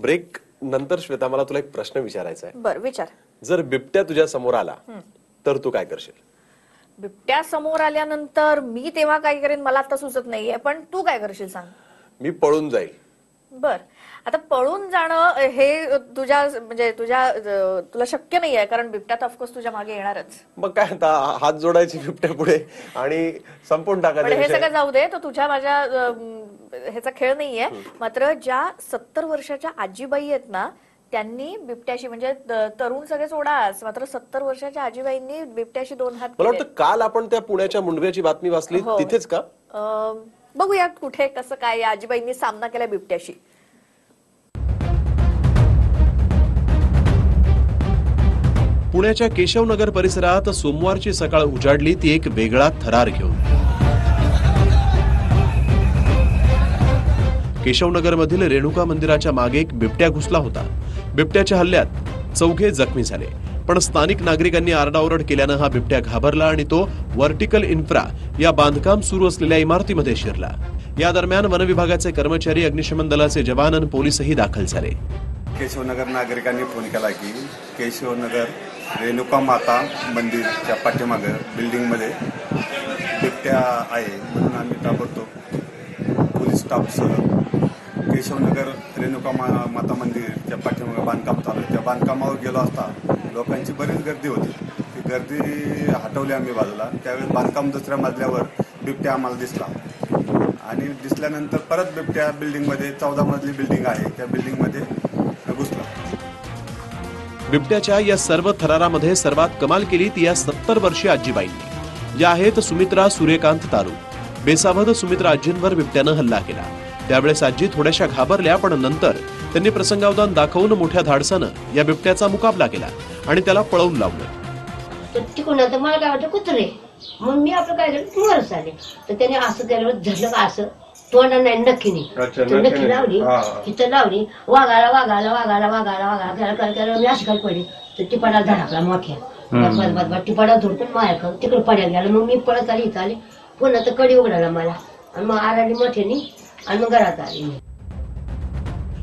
Break नंतर श्वेता मला तुला एक प्रश्न विचारायचा आहे. बर विचार. जर बिबट्या तुझ्या समोर आला तर तू काय करशील? बिबट्या समोर आल्यानंतर मी तेव्हा काय करेन मला आता सुचत नाहीये पण तू काय करशील सांग. मी पळून जाईल. बर. आता पळून जाणं हे तुझ्या म्हणजे तुझ्या तुला शक्य नाही आहे कारण बिबट्यात ऑफकोर्स तुझ्या मागे येणारच. मग काय आता हात जोडायचे बिबट्या पुढे आणि संपून टाकायचे हे. सगळं जाऊ दे तो तुझ्या माझ्या ह्याचा खेळ नाहीये. मात्र ज्या सत्तर वर्षाच्या आजीबाई आहेत ना त्यांनी बिबट्याशी म्हणजे तरुण सगळे सोडाच मात्र सत्तर वर्षाच्या आजीबाईंनी बिबट्याशी दोन हात मला केले. वाटतं काल आपण त्या पुण्याच्या मुंडव्याची बातमी वाचली हो. तिथेच का? बघूयात कुठे कसं काय या आजीबाईंनी सामना केला बिबट्याशी. पुण्याच्या केशवनगर परिसरात सोमवारची सकाळ उजाडली ती एक वेगळा थरार घेऊन. केशवनगर मधील रेणुका मंदिराच्या मागे एक बिबट्या घुसला होता. बिबट्याच्या हल्ल्यात चौघे जखमी झाले पण स्थानिक नागरिकांनी आरडाओरड केल्यानं हा बिबट्या घाबरला आणि तो व्हर्टिकल इन्फ्रा या बांधकाम सुरू असलेल्या इमारतीमध्ये शिरला. या दरम्यान वनविभागाचे कर्मचारी अग्निशमन दलाचे जवान आणि पोलीसही दाखल झाले. केशवनगर नागरिकांनी फोन केला की केशवनगर रेणुका माता मंदिरच्या पाठीमागं बिल्डिंगमध्ये बिबट्या आहे म्हणून आम्ही ताबडतोब पोलीस स्टाफसह केशवनगर रेणुका मा माता मंदिरच्या पाठीमागं बांधकाम चालू त्या बांधकामावर गेलो असता लोकांची बरीच गर्दी होती. गर्दी हटवली आम्ही बाजूला. त्यावेळेस बांधकाम दुसऱ्या मजल्यावर बिबट्या आम्हाला दिसला. आणि दिसल्यानंतर परत बिबट्या बिल्डिंगमध्ये चौदा मजली बिल्डिंग आहे. त्या बिल्डिंगमध्ये घुसला. बिबट्याच्या या सर्व थरारामध्ये सर्वात कमाल केली ती या सत्तर वर्षीय आजीबाईंनी या आहेत सुमित्रा सूर्यकांत तारू. बेसावध सुमित्रा आजींवर बिबट्यानं हल्ला केला. त्यावेळेस आजी थोड्याशा घाबरल्या पण नंतर त्यांनी प्रसंगावधान दाखवून मोठ्या धाडसानं या बिबट्याचा मुकाबला केला आणि त्याला पळवून लावलं. तर तिकडून आता मला काय वाटतं कुत्रे. मग मी आपलं काय केलं वरच आले. तर त्याने असं त्याला धरलं का असं तोंडा नाही नक्की नाही तर नक्की लावली तिथं लावली वाघाला वाघाला वाघाला वाघाला वाघाला त्याला काय केलं मी अशी काय पडली. तर टिपाडा धडकला मोठ्या. बस बस बस बस टिपाडा धरतो माझ्या तिकडे पड्या गेला. मग मी पळत आली इथं आली. पुन्हा तर कडी उघडाला मला. आणि मग आराडी मोठ्यानी आणि मग घरात आली मी.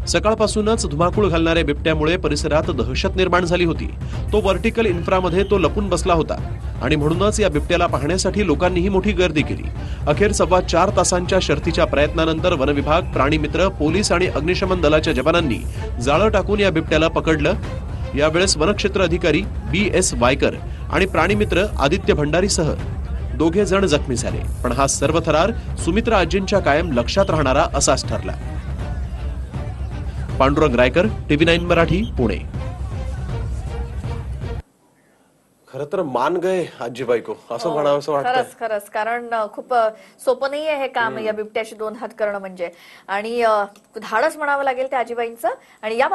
सकाळपासूनच धुमाकूळ घालणाऱ्या बिबट्यामुळे परिसरात दहशत निर्माण झाली होती. तो व्हर्टिकल इन्फ्रामध्ये तो लपून बसला होता आणि म्हणूनच या बिबट्याला पाहण्यासाठी लोकांनीही मोठी गर्दी केली. अखेर सव्वा चार तासांच्या शर्थीच्या प्रयत्नानंतर वनविभाग प्राणीमित्र पोलीस आणि अग्निशमन दलाच्या जवानांनी जाळं टाकून या बिबट्याला पकडलं. यावेळेस वनक्षेत्र अधिकारी बी एस वायकर आणि प्राणीमित्र आदित्य भंडारीसह दोघे जण जखमी झाले. पण हा सर्व थरार सुमित्रा आजींच्या कायम लक्षात राहणारा असाच ठरला. Pandurang Raikar TV nine Marathi Pune. खर तर मान गए आजी बायको असं म्हणावं असं वाटतं खरंच खरंच. कारण खूप सोपं नाहीये हे काम या बिबट्याशी दोन हात करणं म्हणजे. आणि धाडस म्हणावं लागेल त्या आजीबाईंचं. आणि या